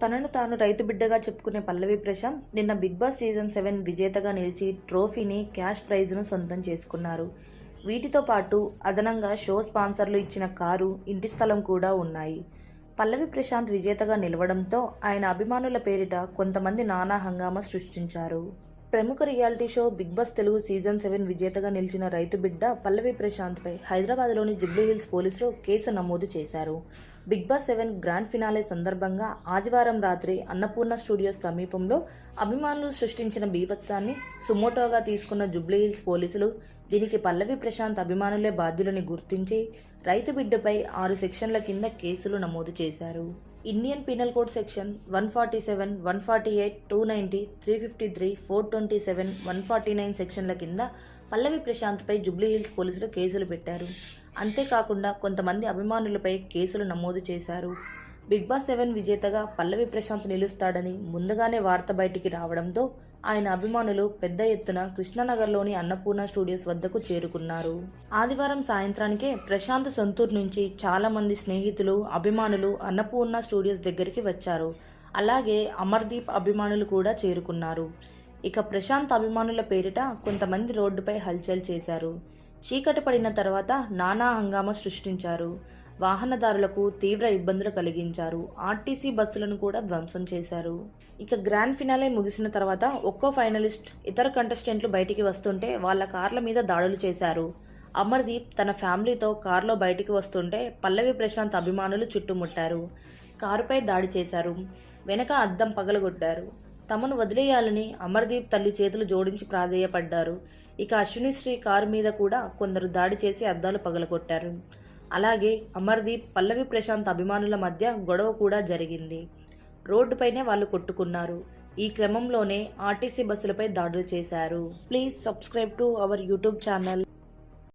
తనను తాను రైతు బిడ్డగా చెప్పుకునే పల్లవి ప్రశాంత్ నిన్న బిగ్ బాస్ సీజన్ సెవెన్ విజేతగా నిలిచి ట్రోఫీని క్యాష్ ప్రైజ్ను సొంతం చేసుకున్నారు. వీటితో పాటు అదనంగా షో స్పాన్సర్లు ఇచ్చిన కారు ఇంటి స్థలం కూడా ఉన్నాయి. పల్లవి ప్రశాంత్ విజేతగా నిలవడంతో ఆయన అభిమానుల పేరిట కొంతమంది నానా హంగామా సృష్టించారు. ప్రముఖ reality show Bigg Boss Telugu season seven విజేతగా నిలిచిన రైతు బిడ్డ పల్లవి ప్రశాంత్పై హైదరాబాద్లోని జుబ్లీ హిల్స్ పోలీసులు కేసు నమోదు చేశారు. Bigg Boss seven grand finale సందర్భంగా ఆదివారం రాత్రి అన్నపూర్ణ స్టూడియోస్ సమీపంలో అభిమానులు సృష్టించిన బీభత్సాన్ని సుమోటోగా తీసుకున్న జుబ్లీ హిల్స్ పోలీసులు దీనికి పల్లవి ప్రశాంత్ అభిమానులే బాధ్యులని గుర్తించి రైతు బిడ్డపై ఆరు సెక్షన్ల కింద కేసులు నమోదు చేశారు. Indian penal code section one forty seven one forty eight two ninety three fifty three four twenty seven one forty nine సెక్షన్ల కింద పల్లవి ప్రశాంత్పై జూబ్లీ హిల్స్ పోలీసులు కేసులు పెట్టారు. అంతేకాకుండా కొంతమంది అభిమానులపై కేసులు నమోదు చేశారు. బిగ్ బాస్ సెవెన్ విజేతగా పల్లవి ప్రశాంత్ నిలుస్తాడని ముందుగానే వార్త బయటికి రావడంతో ఆయన అభిమానులు పెద్ద ఎత్తున కృష్ణానగర్లోని అన్నపూర్ణ స్టూడియోస్ వద్దకు చేరుకున్నారు. ఆదివారం సాయంత్రానికే ప్రశాంత్ సొంతూరు నుంచి చాలా మంది స్నేహితులు అభిమానులు అన్నపూర్ణ స్టూడియోస్ దగ్గరికి వచ్చారు. అలాగే అమర్దీప్ అభిమానులు కూడా చేరుకున్నారు. ఇక ప్రశాంత్ అభిమానుల పేరిట కొంతమంది రోడ్డుపై హల్చల్ చేశారు. చీకటి పడిన తర్వాత నానా హంగామా సృష్టించారు. వాహనదారులకు తీవ్ర ఇబ్బందులు కలిగించారు. ఆర్టీసీ బస్సులను కూడా ధ్వంసం చేశారు. ఇక గ్రాండ్ ఫినాలే ముగిసిన తర్వాత ఒక్కో ఫైనలిస్ట్ ఇతర కంటెస్టెంట్లు బయటికి వస్తుంటే వాళ్ళ కార్ల మీద దాడులు చేశారు. అమర్దీప్ తన ఫ్యామిలీతో కారులో బయటికి వస్తుంటే పల్లవి ప్రశాంత్ అభిమానులు చుట్టుముట్టారు. కారుపై దాడి చేశారు. వెనక అద్దం పగలగొట్టారు. తమను వదిలేయాలని అమర్దీప్ తల్లి చేతులు జోడించి ప్రాధేయపడ్డారు. ఇక అశ్విని శ్రీ కారు మీద కూడా కొందరు దాడి చేసి అద్దాలు పగలగొట్టారు. అలాగే అమర్దీప్ పల్లవి ప్రశాంత్ అభిమానుల మధ్య గొడవ కూడా జరిగింది. రోడ్డుపైనే వాళ్ళు కొట్టుకున్నారు. ఈ క్రమంలోనే ఆర్టీసీ బస్సులపై దాడులు చేశారు. Please subscribe to our YouTube channel.